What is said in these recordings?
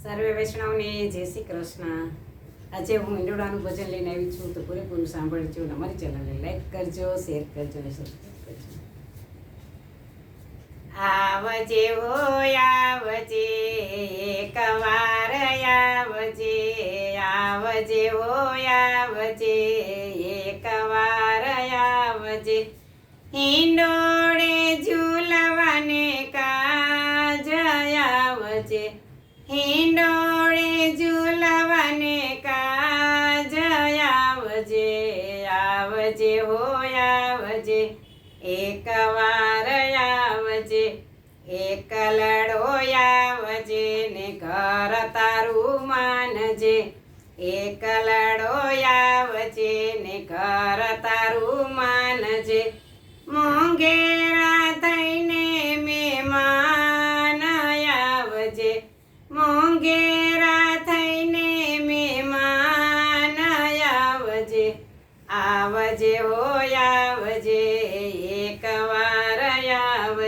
સર્વે વૈષ્ણવને જય શ્રી કૃષ્ણ. આજે હું ઈંડોળાનું ભજન લઈને આવી છું તો પૂરેપૂરું સાંભળજો અમારી ચેનલને લાઈક કરજો શેર કરજો અને સબસ્ક્રાઈબ કરજો. આવજે હો આવજે એકવાર આવજે આવજે હો આવજે એકવાર આવજે. હિંડોળે આવજે એકવાર આવજે એકલડો આવજે ને ઘર તારું માનજે. એકલડો આવજે ને ઘર તારું માનજે. મોંઘેરા થઈને મહેમાન આવજે. મોંઘેરા થઈને મહેમાન આવજે. આવજે હો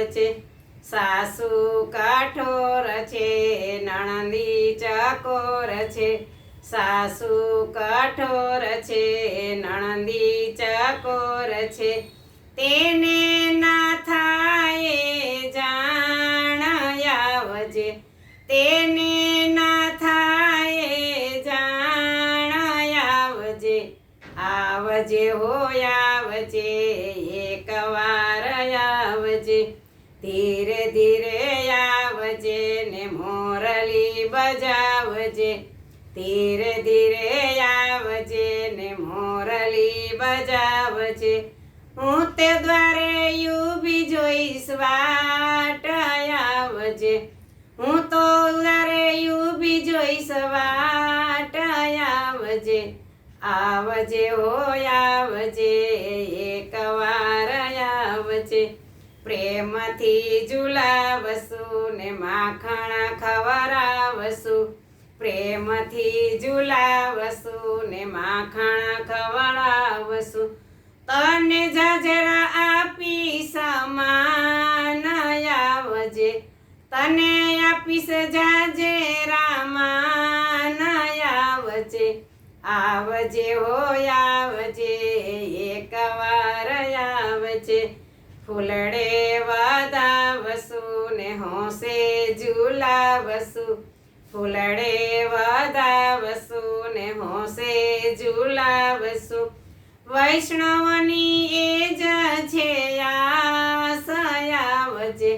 આવજે સાસુ કઠોર છે, નણંદી ચકોર છે. સાસુ કઠોર છે, નણંદી ચકોર છે. તેને ના થાય જાણ આવજે. તેને ના થાય જાણ આવજે. આવજે હો આવજે એકવાર આવજે ધીરે ધીરે આવજે ને મોરલી બજાવજે. ધીરે ધીરે આવજે ને મોરલી બજાવજે. હું તે દ્વારે યુબી જોઈશ વાટ આવજે. હું તો દ્વારે યુબી જોઈશ વાટ આવજે. આવજે હો આવજે આવજે પ્રેમથી ઝુલાવશું ને માખણ ખવડાવશું. પ્રેમથી ઝુલાવશું ને માખણ ખવડાવશું. તને જાજરા આપી સમાન આવજે. તને આપીશ જાજે રામાન આવજે. આવજે હો આવજે એકવાર આવજે. ફૂલડે વસુ ને હોંશે વસુ ફૂલડે વસુ ને હોંશે વસુ વૈષ્ણવની એ જ છે આસ આવજે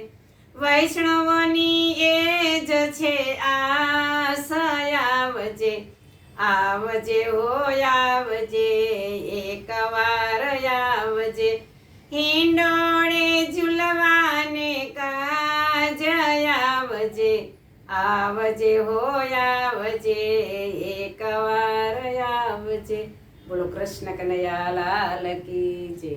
વૈષ્ણવની એ જ છે આસ આવજે આવજે હો આવજે એકવાર હિંડોળે ઝુલવાને કાજયાવજે આવજે હો આવજે એકવાર આવજે. બોલો કૃષ્ણ કનૈયા લાલ કી જય.